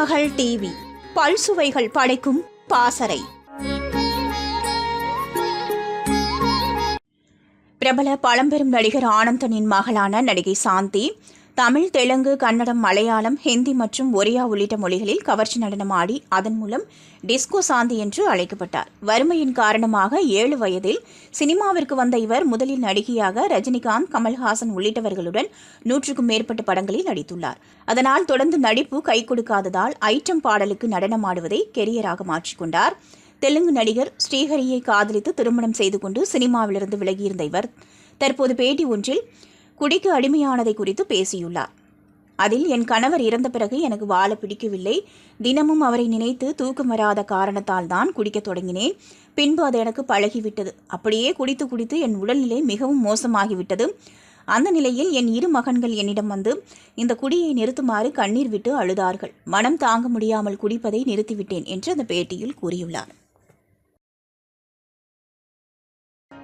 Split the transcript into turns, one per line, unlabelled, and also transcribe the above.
மகள் டிவி. பல்சுவைகள் படைக்கும் பாசறை. பிரபல பழம்பெரும் நடிகர் ஆனந்தனின் மகளான நடிகை சாந்தி தமிழ் தெலுங்கு கன்னடம் மலையாளம் ஹிந்தி மற்றும் ஒரியா உள்ளிட்ட மொழிகளில் கவர்ச்சி நடனம் ஆடி அதன் மூலம் டிஸ்கோ சாந்தி என்று அழைக்கப்பட்டார். வறுமையின் காரணமாக ஏழு வயதில் சினிமாவிற்கு வந்த இவர் முதலில் நடிகையாக ரஜினிகாந்த் கமல்ஹாசன் உள்ளிட்டவர்களுடன் நூற்றுக்கும் மேற்பட்ட படங்களில் நடித்துள்ளார். அதனால் தொடர்ந்து நடிப்பு கை கொடுக்காததால் ஐட்டம் பாடலுக்கு நடனமாடுவதை கெரியராக மாற்றிக்கொண்டார் தெலுங்கு நடிகர் ஸ்ரீஹரியை காதலித்து திருமணம் செய்து கொண்டு சினிமாவிலிருந்து விலகியிருந்த இவர் தற்போது பேட்டி ஒன்றில் குடிக்கு அடிமையானதை குறித்து பேசியுள்ளார். அதில் என் கணவர் இறந்த பிறகு எனக்கு வாழ பிடிக்கவில்லை. தினமும் அவரை நினைத்து தூக்கம் வராத காரணத்தால் தான் குடிக்கத் தொடங்கினேன். பின்பு அது எனக்கு பழகிவிட்டது. அப்படியே குடித்து குடித்து என் உடல்நிலை மிகவும் மோசமாகிவிட்டது. அந்த நிலையில் என் இரு மகன்கள் என்னிடம் வந்து இந்த குடியை நிறுத்துமாறு கண்ணீர் விட்டு அழுதார்கள். மனம் தாங்க முடியாமல் குடிப்பதை நிறுத்திவிட்டேன் என்று அந்த பேட்டியில் கூறியுள்ளார்.